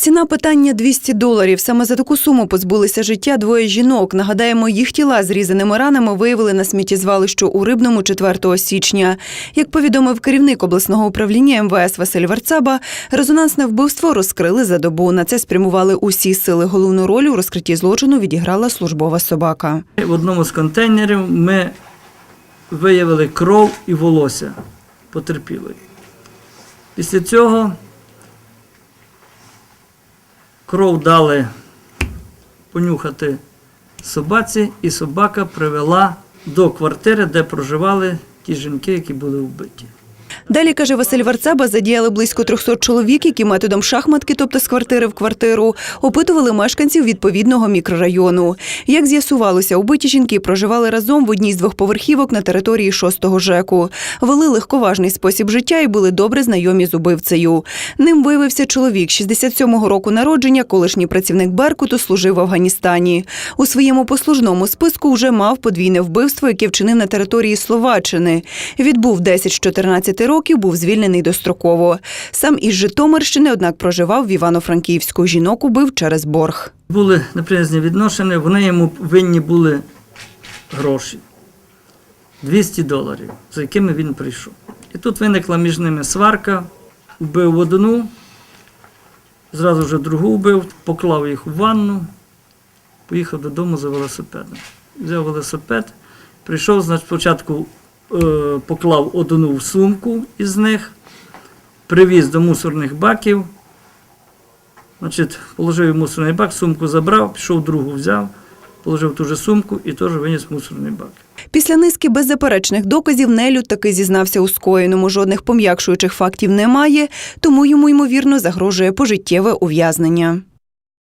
Ціна питання 200 доларів. Саме за таку суму позбулися життя двоє жінок. Нагадаємо, їх тіла з різаними ранами виявили на сміттєзвалищу у Рибному 4 січня. Як повідомив керівник обласного управління МВС Василь Варцаба, резонансне вбивство розкрили за добу. На це спрямували усі сили. Головну роль у розкритті злочину відіграла службова собака. В одному з контейнерів ми виявили кров і волосся потерпілої. Після цього кров дали понюхати собаці, і собака привела до квартири, де проживали ті жінки, які були вбиті. Далі, каже Василь Варцаба, задіяли близько 300 чоловік, які методом шахматки, тобто з квартири в квартиру, опитували мешканців відповідного мікрорайону. Як з'ясувалося, убиті жінки проживали разом в одній з двохповерхівок на території 6-го ЖЕКу. Вели легковажний спосіб життя і були добре знайомі з убивцею. Ним виявився чоловік 67-го року народження, колишній працівник Беркуту, служив в Афганістані. У своєму послужному списку вже мав подвійне вбивство, яке вчинив на території Словаччини. Відбув 10 з 14 років, був звільнений достроково. Сам із Житомирщини, однак проживав в Івано-Франківську. Жінок убив через борг. Були неприязні відношення, вони йому винні були гроші. 200 доларів, за якими він прийшов. І тут виникла між ними сварка, вбив одну, зразу вже другу вбив, поклав їх у ванну, поїхав додому за велосипедом. Взяв велосипед, прийшов, значить, спочатку поклав одну в сумку із них, привіз до мусорних баків. Значить, положив мусорний бак, сумку забрав, пішов другу взяв, положив ту же сумку і теж виніс мусорний бак. Після низки беззаперечних доказів Нелюд таки зізнався у скоєному. Жодних пом'якшуючих фактів немає, тому йому ймовірно загрожує пожиттєве ув'язнення.